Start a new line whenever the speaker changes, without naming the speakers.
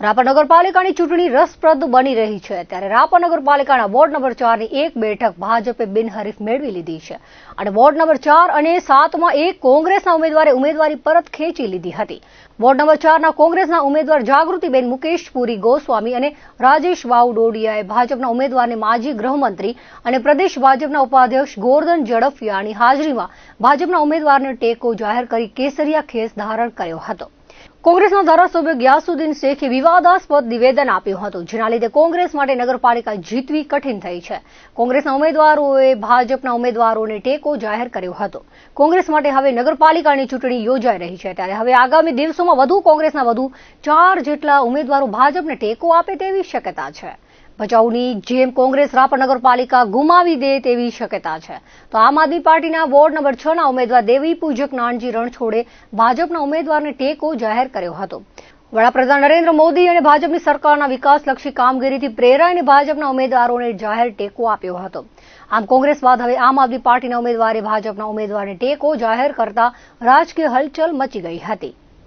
રાપર નગરપાલિકાની ચૂંટણી રસપ્રદ બની રહી છે. ત્યારે રાપર નગરપાલિકાના વોર્ડ નંબર ચારની એક બેઠક ભાજપે બિનહરીફ મેળવી લીધી છે. અને વોર્ડ નંબર ચાર અને સાતમાં એક કોંગ્રેસના ઉમેદવારે ઉમેદવારી પરત ખેંચી લીધી હતી. વોર્ડ નંબર ચારના કોંગ્રેસના ઉમેદવાર જાગૃતિબેન મુકેશપુરી ગોસ્વામી અને રાજેશ વાવ ડોડિયાએ ભાજપના ઉમેદવારને માજી ગૃહમંત્રી અને પ્રદેશ ભાજપના ઉપાધ્યક્ષ ગોરધન ઝડફિયાની હાજરીમાં ભાજપના ઉમેદવારને ટેકો જાહેર કરી કેસરિયા ખેસ ધારણ કર્યો હતો. કોંગ્રેસના ધારાસભ્ય ગ્યાસુદ્દીન શેખે વિવાદાસ્પદ નિવેદન આપ્યું હતું, જેના લીધે કોંગ્રેસ માટે નગરપાલિકા જીતવી કઠિન થઈ છે. કોંગ્રેસના ઉમેદવારોએ ભાજપના ઉમેદવારોને ટેકો જાહેર કર્યો હતો. કોંગ્રેસ માટે હવે નગરપાલિકાની ચૂંટણી યોજાઈ રહી છે, ત્યારે હવે આગામી દિવસોમાં વધુ કોંગ્રેસના વધુ ચાર જેટલા ઉમેદવારો ભાજપને ટેકો આપે તેવી શક્યતા છે. ભચાઉની જેમ કોંગ્રેસ રાપર નગરપાલિકા ગુમાવી દે તેવી શક્યતા છે. તો આમ આદમી પાર્ટીના વોર્ડ નંબર છ ના ઉમેદવાર દેવી પૂજક નાનજી રણછોડે ભાજપના ઉમેદવારને ટેકો જાહેર કર્યો હતો. વડાપ્રધાન નરેન્દ્ર મોદી અને ભાજપની સરકારના વિકાસલક્ષી કામગીરીથી પ્રેરાઈને ભાજપના ઉમેદવારોને જાહેર ટેકો આપ્યો હતો. આમ કોંગ્રેસ બાદ હવે આમ આદમી પાર્ટીના ઉમેદવારે ભાજપના ઉમેદવારને ટેકો જાહેર કરતા રાજકીય હલચલ મચી ગઈ હતી.